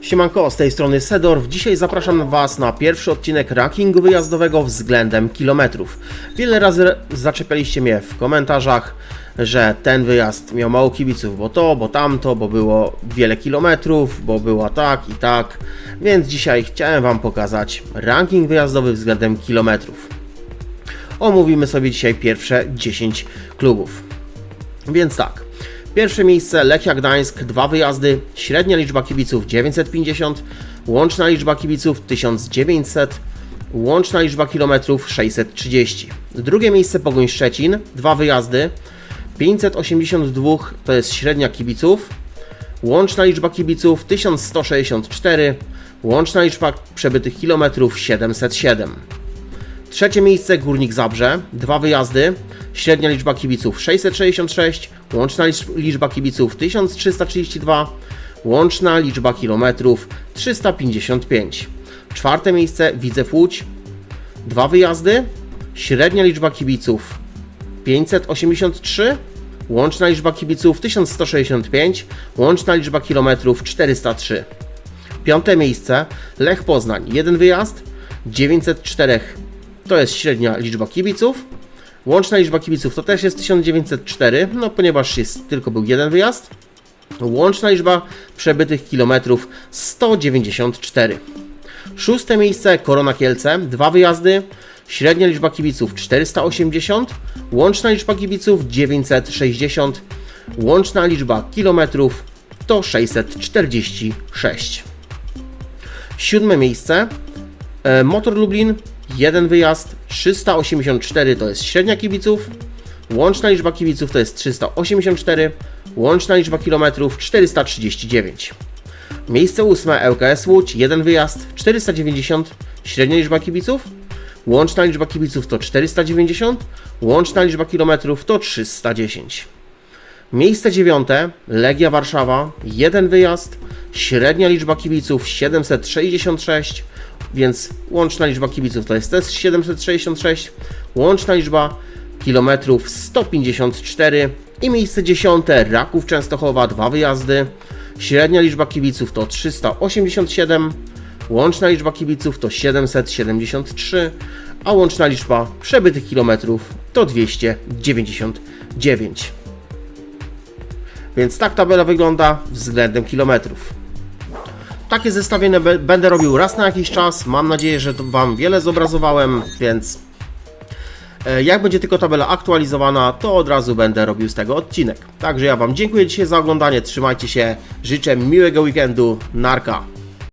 Siemanko, z tej strony Sedorf. Dzisiaj zapraszam Was na pierwszy odcinek rankingu wyjazdowego względem kilometrów. Wiele razy zaczepialiście mnie w komentarzach, że ten wyjazd miał mało kibiców, bo to, bo tamto, bo było wiele kilometrów, bo była tak i tak. Więc dzisiaj chciałem Wam pokazać ranking wyjazdowy względem kilometrów. Omówimy sobie dzisiaj pierwsze 10 klubów. Więc tak. Pierwsze miejsce Lechia Gdańsk, dwa wyjazdy, średnia liczba kibiców 950, łączna liczba kibiców 1900, łączna liczba kilometrów 630. Drugie miejsce Pogoń Szczecin, dwa wyjazdy, 582 to jest średnia kibiców, łączna liczba kibiców 1164, łączna liczba przebytych kilometrów 707. Trzecie miejsce Górnik Zabrze, dwa wyjazdy, średnia liczba kibiców 666, łączna licz- liczba kibiców 1332, łączna liczba kilometrów 355. Czwarte miejsce Widzew Łódź, dwa wyjazdy, średnia liczba kibiców 583, łączna liczba kibiców 1165, łączna liczba kilometrów 403. Piąte miejsce Lech Poznań, jeden wyjazd, 904 to jest średnia liczba kibiców. Łączna liczba kibiców to też jest 1904, no ponieważ jest, tylko był jeden wyjazd. Łączna liczba przebytych kilometrów 194. Szóste miejsce Korona Kielce, dwa wyjazdy, średnia liczba kibiców 480, łączna liczba kibiców 960, łączna liczba kilometrów to 646. Siódme miejsce E, Motor Lublin, jeden wyjazd, 384 to jest średnia kibiców, łączna liczba kibiców to jest 384, łączna liczba kilometrów 439. Miejsce ósme ŁKS Łódź, jeden wyjazd, 490, średnia liczba kibiców, łączna liczba kibiców to 490, łączna liczba kilometrów to 310. Miejsce dziewiąte, Legia Warszawa, jeden wyjazd, średnia liczba kibiców 766, więc łączna liczba kibiców to jest też 766, łączna liczba kilometrów 154 i miejsce dziesiąte, Raków Częstochowa, dwa wyjazdy, średnia liczba kibiców to 387, łączna liczba kibiców to 773, a łączna liczba przebytych kilometrów to 299. Więc tak tabela wygląda względem kilometrów. Takie zestawienie będę robił raz na jakiś czas. Mam nadzieję, że Wam wiele zobrazowałem, więc e, jak będzie tylko tabela aktualizowana, to od razu będę robił z tego odcinek. Także ja Wam dziękuję dzisiaj za oglądanie. Trzymajcie się. Życzę miłego weekendu. Narka.